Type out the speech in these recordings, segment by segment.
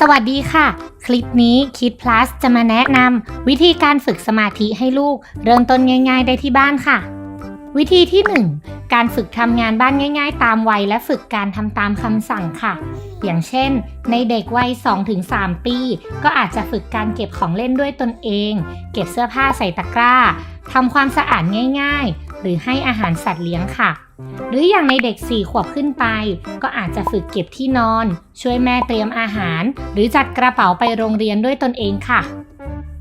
สวัสดีค่ะ คลิปนี้คิด plus จะมาแนะนำวิธีการฝึกสมาธิให้ลูก เริ่มต้นง่าย ๆ ได้ที่บ้านค่ะ วิธีที่ 1 การฝึกทำงานบ้านง่าย ๆ ตามวัยและฝึกการทำตามคำสั่งค่ะ อย่างเช่น ในเด็กวัย 2-3 ปี ก็อาจจะฝึกการเก็บของเล่นด้วยตนเอง เก็บเสื้อผ้าใส่ตะกร้าทำความสะอาดง่ายๆ หรือให้อาหารสัตว์เลี้ยงค่ะ หรืออย่างในเด็ก 4 ขวบขึ้นไป ก็อาจจะฝึกเก็บที่นอน ช่วยแม่เตรียมอาหาร หรือจัดกระเป๋าไปโรงเรียนด้วยตนเองค่ะ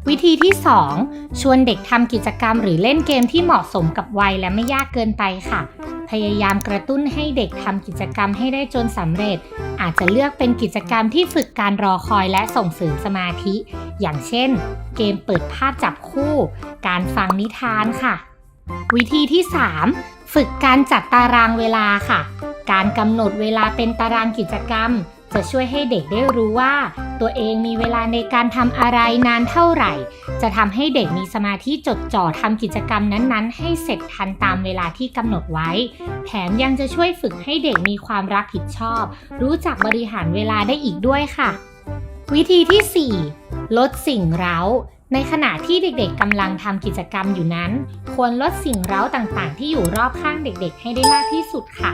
วิธีที่ 2 ชวนเด็กทำกิจกรรมหรือเล่นเกมที่เหมาะสมกับวัยและไม่ยากเกินไปค่ะ พยายามกระตุ้นให้เด็กทำกิจกรรมให้ได้จนสำเร็จ อาจจะเลือกเป็นกิจกรรมที่ฝึกการรอคอยและส่งเสริมสมาธิ อย่างเช่น เกมเปิดภาพจับคู่ การฟังนิทานค่ะ วิธีที่ 3 ฝึกการจัดตารางเวลาค่ะ การกำหนดเวลาเป็นตารางกิจกรรม จะช่วยให้เด็กได้รู้ว่า ตัวเองมีเวลาในการทำอะไรนานเท่าไหร่ จะทำให้เด็กมีสมาธิจดจ่อทำกิจกรรมนั้นๆ ให้เสร็จทันตามเวลาที่กำหนดไว้ แถมยังจะช่วยฝึกให้เด็กมีความรับผิดชอบ รู้จักบริหารเวลาได้อีกด้วยค่ะ วิธีที่ 4 ลดสิ่งเร้า ในขณะที่เด็กๆกำลังทำกิจกรรมอยู่นั้น ควรลดสิ่งเร้าต่างๆ ที่อยู่รอบข้างเด็กๆ ให้ได้มากที่สุดค่ะ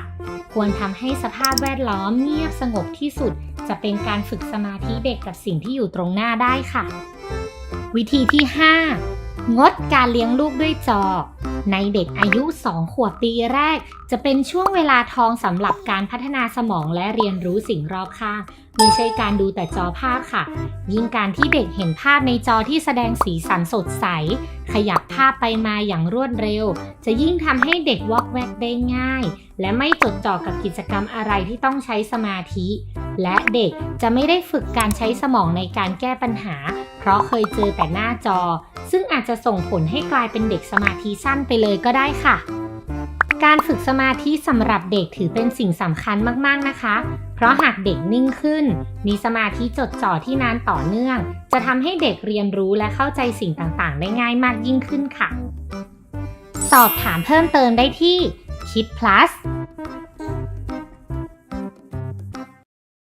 ควรทำให้สภาพแวดล้อมเงียบสงบที่สุด จะเป็นการฝึกสมาธิเด็กกับสิ่งที่อยู่ตรงหน้าได้ค่ะ วิธีที่ 5 งดการเลี้ยงลูกด้วยจอในเด็กอายุ 2 ขวบปีแรก จะเป็นช่วงเวลาทองสำหรับการพัฒนาสมองและเรียนรู้สิ่งรอบข้าง ไม่ใช่การดูแต่จอภาพค่ะ ยิ่งการที่เด็กเห็นภาพในจอที่แสดงสีสันสดใส ขยับภาพไปมาอย่างรวดเร็ว จะยิ่งทำให้เด็กวอกแวกได้ง่าย และไม่จดจ่อกับกิจกรรมอะไรที่ต้องใช้สมาธิ และเด็กจะไม่ได้ฝึกการใช้สมองในการแก้ปัญหา เพราะเคยเจอแต่หน้าจอ ซึ่งอาจจะส่งผลให้กลายเป็นเด็กสมาธิสั้นไปเลยก็ได้ค่ะ การฝึกสมาธิสำหรับเด็กถือเป็นสิ่งสำคัญมากๆนะคะ เพราะหากเด็กนิ่งขึ้น มีสมาธิจดจ่อที่นานต่อเนื่อง จะทำให้เด็กเรียนรู้และเข้าใจสิ่งต่างๆ ได้ง่ายมากยิ่งขึ้นค่ะ สอบถามเพิ่มเติมได้ที่คิด plus